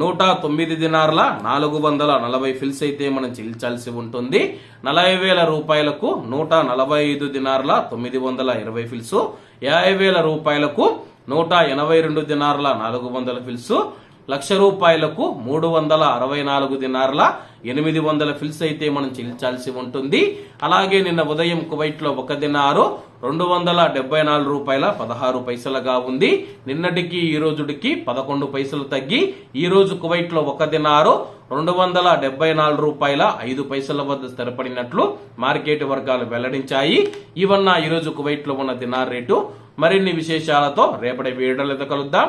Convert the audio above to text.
నూట తొమ్మిది దినార్ల నాలుగు వందల నలభై ఫిల్స్ అయితే మనం చెల్లించాల్సి ఉంటుంది. నలభై వేల రూపాయలకు నూట నలభై ఐదు దినార్ల తొమ్మిది వందల ఇరవై ఫిల్స్. యాభై వేల రూపాయలకు నూట ఎనభై రెండు దినార్ల నాలుగు వందల ఫిల్స్. లక్ష రూపాయలకు మూడు వందల అరవై నాలుగు దినార్ల ఎనిమిది వందల ఫిల్స్ అయితే మనం చెల్లించాల్సి ఉంటుంది. అలాగే నిన్న ఉదయం కువైట్లో ఒక దినారు రెండు వందల డెబ్బై నాలుగు రూపాయల పదహారు పైసలుగా ఉంది. నిన్నటికి ఈ రోజుడికి పదకొండు పైసలు తగ్గి ఈ రోజు కువైట్లో ఒక దినారు రెండు వందల డెబ్బై నాలుగు రూపాయల ఐదు పైసల వద్ద స్థిరపడినట్లు మార్కెట్ వర్గాలు వెల్లడించాయి. ఇవన్న ఈ రోజు కువైట్లో ఉన్న దినార్ రేటు. మరిన్ని విశేషాలతో రేపటి వీడియోలతో కలుద్దాం.